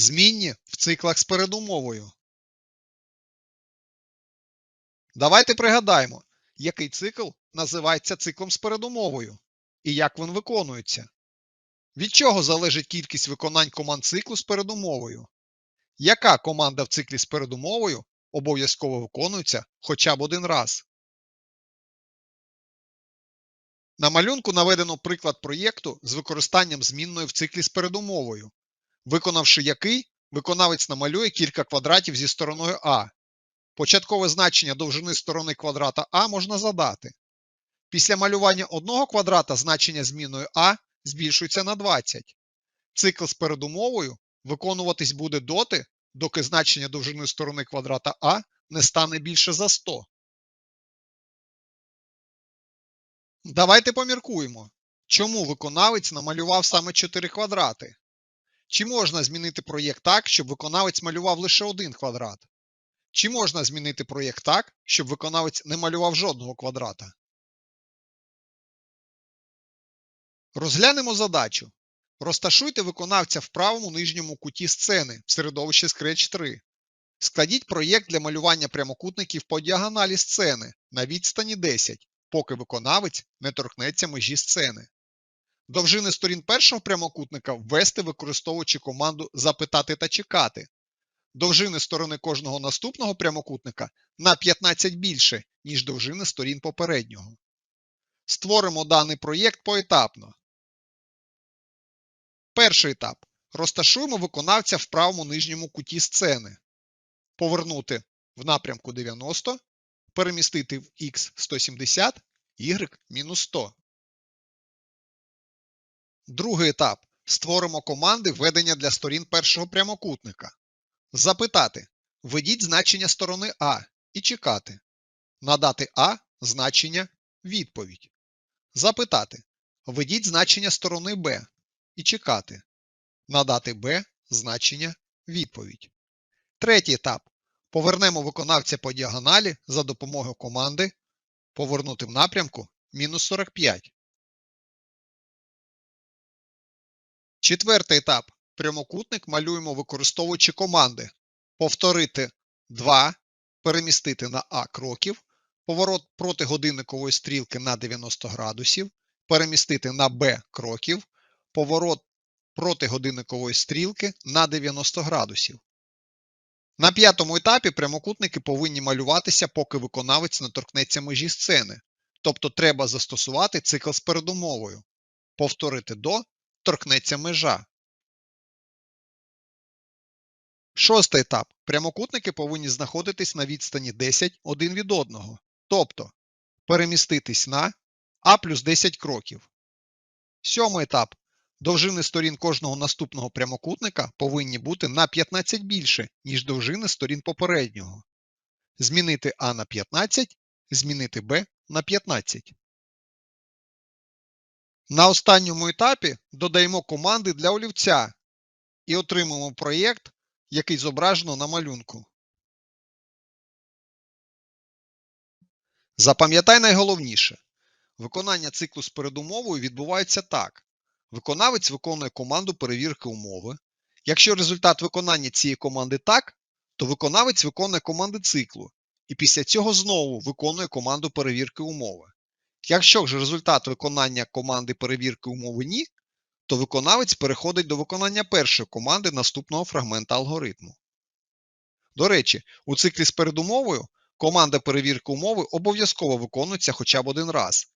Змінні в циклах з передумовою. Давайте пригадаємо, який цикл називається циклом з передумовою і як він виконується. Від чого залежить кількість виконань команд циклу з передумовою? Яка команда в циклі з передумовою обов'язково виконується хоча б один раз? На малюнку наведено приклад проєкту з використанням змінної в циклі з передумовою, виконавши який, виконавець намалює кілька квадратів зі стороною А. Початкове значення довжини сторони квадрата А можна задати. Після малювання одного квадрата значення зміною А збільшується на 20. Цикл з передумовою виконуватись буде доти, доки значення довжини сторони квадрата А не стане більше за 100. Давайте поміркуємо, чому виконавець намалював саме 4 квадрати. Чи можна змінити проєкт так, щоб виконавець малював лише один квадрат? Чи можна змінити проєкт так, щоб виконавець не малював жодного квадрата? Розглянемо задачу. Розташуйте виконавця в правому нижньому куті сцени в середовищі Scratch 3. Складіть проєкт для малювання прямокутників по діагоналі сцени на відстані 10, поки виконавець не торкнеться межі сцени. Довжини сторін першого прямокутника ввести, використовуючи команду Запитати та чекати. Довжини сторони кожного наступного прямокутника на 15 більше, ніж довжини сторін попереднього. Створимо даний проєкт поетапно. Перший етап. Розташуємо виконавця в правому нижньому куті сцени. Повернути в напрямку 90, перемістити в X 170, Y мінус 100. Другий етап. Створимо команди введення для сторін першого прямокутника. Запитати. Введіть значення сторони А і чекати. Надати А значення відповідь. Запитати. Введіть значення сторони Б і чекати. Надати Б значення відповідь. Третій етап. Повернемо виконавця по діагоналі за допомогою команди Повернути в напрямку мінус 45. Четвертий етап. Прямокутник малюємо використовуючи команди повторити 2, перемістити на А кроків, поворот проти годинникової стрілки на 90 градусів, перемістити на Б кроків, поворот проти годинникової стрілки на 90 градусів. На п'ятому етапі прямокутники повинні малюватися, поки виконавець не торкнеться межі сцени, тобто треба застосувати цикл з передумовою. Повторити до торкнеться межа. Шостий етап. Прямокутники повинні знаходитись на відстані 10 один від одного, тобто переміститись на А плюс 10 кроків. Сьомий етап. Довжини сторін кожного наступного прямокутника повинні бути на 15 більше, ніж довжини сторін попереднього. Змінити А на 15, змінити Б на 15. На останньому етапі додаємо команди для олівця і отримуємо проєкт, який зображено на малюнку. Запам'ятай найголовніше. Виконання циклу з передумовою відбувається так. Виконавець виконує команду перевірки умови. Якщо результат виконання цієї команди так, то виконавець виконує команди циклу і після цього знову виконує команду перевірки умови. Якщо ж результат виконання команди перевірки умови ні, то виконавець переходить до виконання першої команди наступного фрагмента алгоритму. До речі, у циклі з передумовою команда перевірки умови обов'язково виконується хоча б один раз.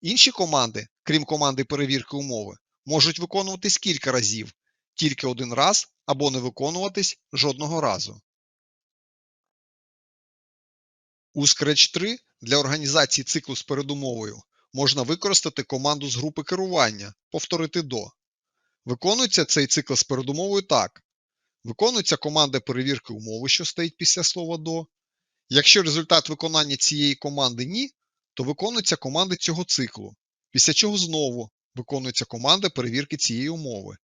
Інші команди, крім команди перевірки умови, можуть виконуватись кілька разів, тільки один раз або не виконуватись жодного разу. У Scratch 3 для організації циклу з передумовою можна використати команду з групи керування повторити до. Виконується цей цикл з передумовою так. Виконується команда перевірки умови, що стоїть після слова до. Якщо результат виконання цієї команди ні, то виконується команда цього циклу, після чого знову виконується команда перевірки цієї умови.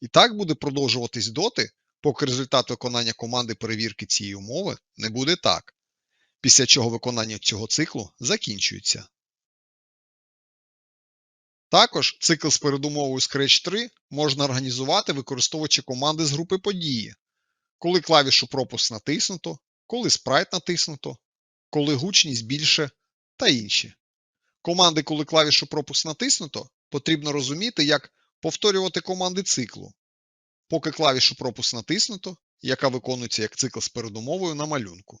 І так буде продовжуватись доти, поки результат виконання команди перевірки цієї умови не буде так, після чого виконання цього циклу закінчується. Також цикл з передумовою Scratch 3 можна організувати, використовуючи команди з групи події коли клавішу пропуск натиснуто, коли спрайт натиснуто, коли гучність більше та інші. Команди, коли клавішу пропуск натиснуто, потрібно розуміти, як повторювати команди циклу, поки клавішу пропуск натиснуто, яка виконується як цикл з передумовою на малюнку.